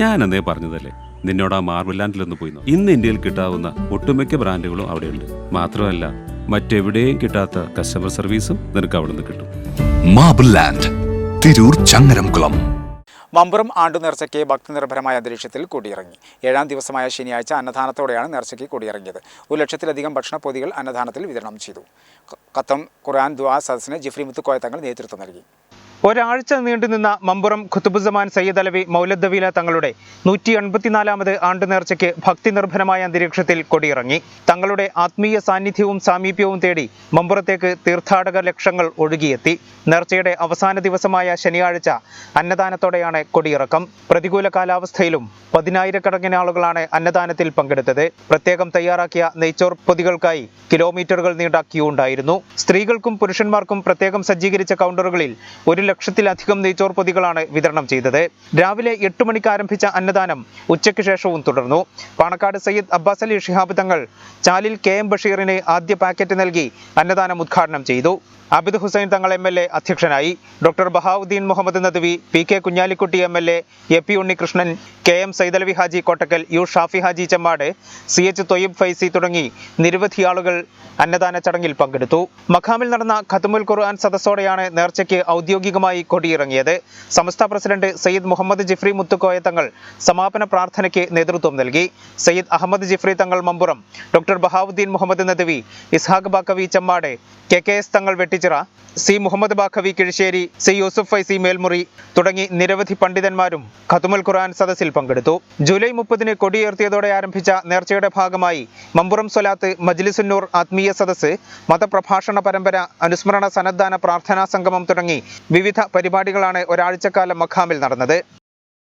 ഞാൻ അന്നേ പറഞ്ഞതല്ലേ? നിന്നോട് ആ മാർബിൾ ലാൻഡിലൊന്ന് പോയി. ഇന്ന് ഇന്ത്യയിൽ കിട്ടാവുന്ന ഒട്ടുമിക്ക ബ്രാൻഡുകളും അവിടെയുണ്ട്. മാത്രമല്ല മറ്റെവിടെയും കിട്ടാത്ത കസ്റ്റമർ സർവീസും നിനക്ക് അവിടെ നിന്ന് കിട്ടും. Marble land Tirur Changaramkulam. Mampuram ആണ്ടു നേർച്ചയ്ക്ക് ഭക്തിനിർഭരമായ അന്തരീക്ഷത്തിൽ കൂടിയിറങ്ങി. ഏഴാം ദിവസമായ ശനിയാഴ്ച അന്നദാനത്തോടെയാണ് നേർച്ചയ്ക്ക് കൂടിയിറങ്ങിയത്. ഒരു ലക്ഷത്തിലധികം ഭക്ഷണപ്പൊതികൾ അന്നദാനത്തിൽ വിതരണം ചെയ്തു. കത്തം ഖത്തം ഖുർആൻ ദുആ സദസ്സിന് ജിഫ്രി മുത്തുക്കോയ തങ്ങൾ നേതൃത്വം നൽകി. ഒരാഴ്ച നീണ്ടുനിന്ന മമ്പുറം ഖുത്തുബുസമാൻ സയ്യിദ് അലവി മൗലദ്ദവീല തങ്ങളുടെ നൂറ്റി എൺപത്തിനാലാമത് ആണ്ട് നേർച്ചയ്ക്ക് ഭക്തി നിർഭരമായ അന്തരീക്ഷത്തിൽ കൊടിയിറങ്ങി. തങ്ങളുടെ ആത്മീയ സാന്നിധ്യവും സാമീപ്യവും തേടി മമ്പുറത്തേക്ക് തീർത്ഥാടക ലക്ഷങ്ങൾ ഒഴുകിയെത്തി. നേർച്ചയുടെ അവസാന ദിവസമായ ശനിയാഴ്ച അന്നദാനത്തോടെയാണ് കൊടിയിറക്കം. പ്രതികൂല കാലാവസ്ഥയിലും പതിനായിരക്കണക്കിന് ആളുകളാണ് അന്നദാനത്തിൽ പങ്കെടുത്തത്. പ്രത്യേകം തയ്യാറാക്കിയ നെയ്ച്ചോർ പൊതികൾക്കായി കിലോമീറ്ററുകൾ നീണ്ട ക്യൂ ഉണ്ടായിരുന്നു സ്ത്രീകൾക്കും പുരുഷന്മാർക്കും പ്രത്യേകം സജ്ജീകരിച്ച കൗണ്ടറുകളിൽ ഒരു ലക്ഷത്തിലധികം നെയ്ച്ചോർ പൊതികളാണ് വിതരണം ചെയ്തത്. രാവിലെ എട്ട് മണിക്ക് ആരംഭിച്ച അന്നദാനം ഉച്ചയ്ക്ക് ശേഷവും തുടർന്നു. പാണക്കാട് സയ്യിദ് അബ്ബാസ് അലി ഷിഹാബ് തങ്ങൾ ചാലിൽ കെ എം ബഷീറിന് ആദ്യ പാക്കറ്റ് നൽകി അന്നദാനം ഉദ്ഘാടനം ചെയ്തു. Abid Hussain Thangal M L A അധ്യക്ഷനായി. Doctor Bahauddeen Muhammad Nadvi P K Kunhalikutty M L A A P Unnikrishnan K M Saidalavi Haji Kottakkal U Shafi Haji Chemmad C H Thoyyib Faizy തുടങ്ങി നിരവധി ആളുകൾ അന്നദാന ചടങ്ങിൽ പങ്കെടുത്തു. മഖാമിൽ നടന്ന ഖത്തുമുൽ ഖുർആൻ സദസ്സോടെയാണ് നേർച്ചയ്ക്ക് ഔദ്യോഗികമായി കൊടിയിറങ്ങിയത്. സമസ്ത പ്രസിഡന്റ് സയ്യിദ് മുഹമ്മദ് ജിഫ്രി മുത്തുക്കോയ തങ്ങൾ സമാപന പ്രാർത്ഥനയ്ക്ക് നേതൃത്വം നൽകി. Sayyid Ahmed Jifri Thangal Mampuram doctor Bahauddeen Muhammad Nadvi Ishaq Baqavi Chemmad K K S Thangal Vettichira C Muhammad Baqavi Kizhisseri C Yusuf Faizy Melmuri തുടങ്ങി നിരവധി പണ്ഡിതന്മാരും ഖത്തുമുൽ ഖുർആൻ സദസ്സിൽ പങ്കെടുത്തു. ജൂലൈ മുപ്പതിന് കൊടിയുയർത്തിയതോടെ ആരംഭിച്ച നേർച്ചയുടെ ഭാഗമായി മമ്പുറം സ്വലാത്ത് മജ്ലിസുന്നൂർ ആത്മീയ സദസ്സ് മതപ്രഭാഷണ പരമ്പര അനുസ്മരണ സന്നദ്ധാന പ്രാർത്ഥനാ സംഗമം തുടങ്ങി വിവിധ പരിപാടികളാണ് ഒരാഴ്ചക്കാലം മഖാമിൽ നടന്നത്.